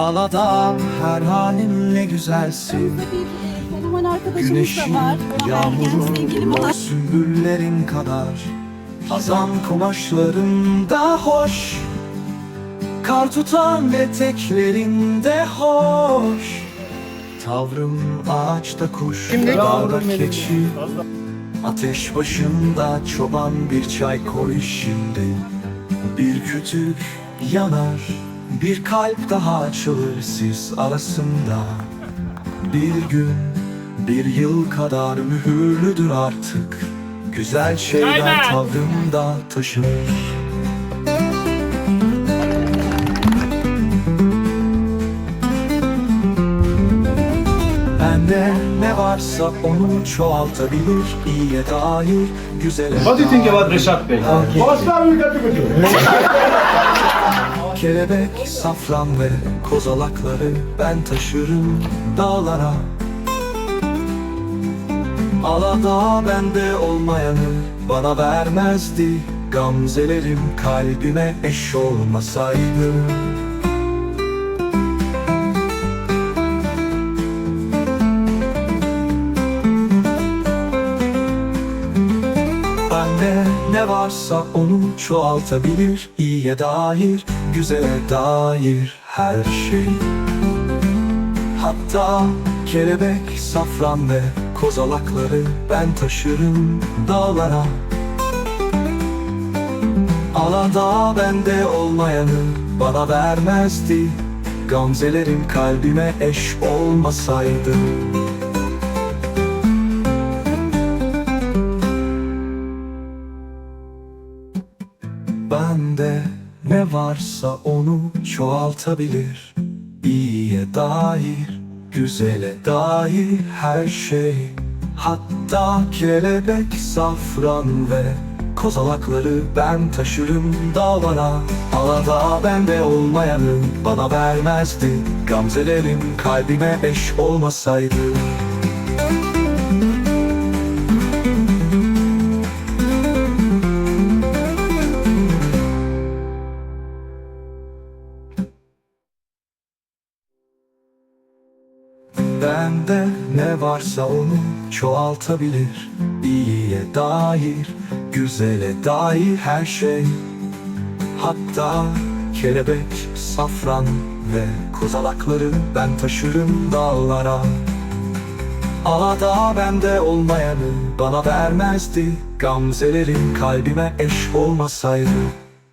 Alada her halinle güzelsin. Arkadaşımız Güneşin, da var. Yağmurun, Murat. sümbüllerin kadar. Hazan kumaşlarında hoş. Kar tutan eteklerinde hoş. Tavrım ağaçta kuş, dağda keçi. Ateş başında çoban bir çay koy şimdi. Bir kütük yanar, bir kalp daha açılır sis arasında. Bir gün, bir yıl kadar mühürlüdür artık. Güzel şeyler tavrımda taşınır. Bende ne varsa onu çoğaltabilir İyiye dair, güzele What do you think about Reşat Bey? Kelebek, safran ve kozalakları ben taşırım dağlara. Alada bende olmayanı bana vermezdi Gamzelerim kalbime eş olmasaydı ne varsa onu çoğaltabilir İyiye dair, güzele dair her şey. Hatta kelebek, safran ve kozalakları ben taşırım dağlara. Alada bende olmayanı bana vermezdi. Gamzelerim kalbime eş olmasaydı Bende ne varsa onu çoğaltabilir. İyiye dair, güzele dair her şey. Hatta kelebek, safran ve kozalakları ben taşırım dağlara Alada bende olmayanı bana vermezdi. Gamzelerim kalbime eş olmasaydı Bende ne varsa onu çoğaltabilir. İyiye dair, güzele dair her şey. Hatta kelebek, safran ve kozalakları ben taşırım dağlara. Alada bende olmayanı bana vermezdi. Gamzelerim kalbime eş olmasaydı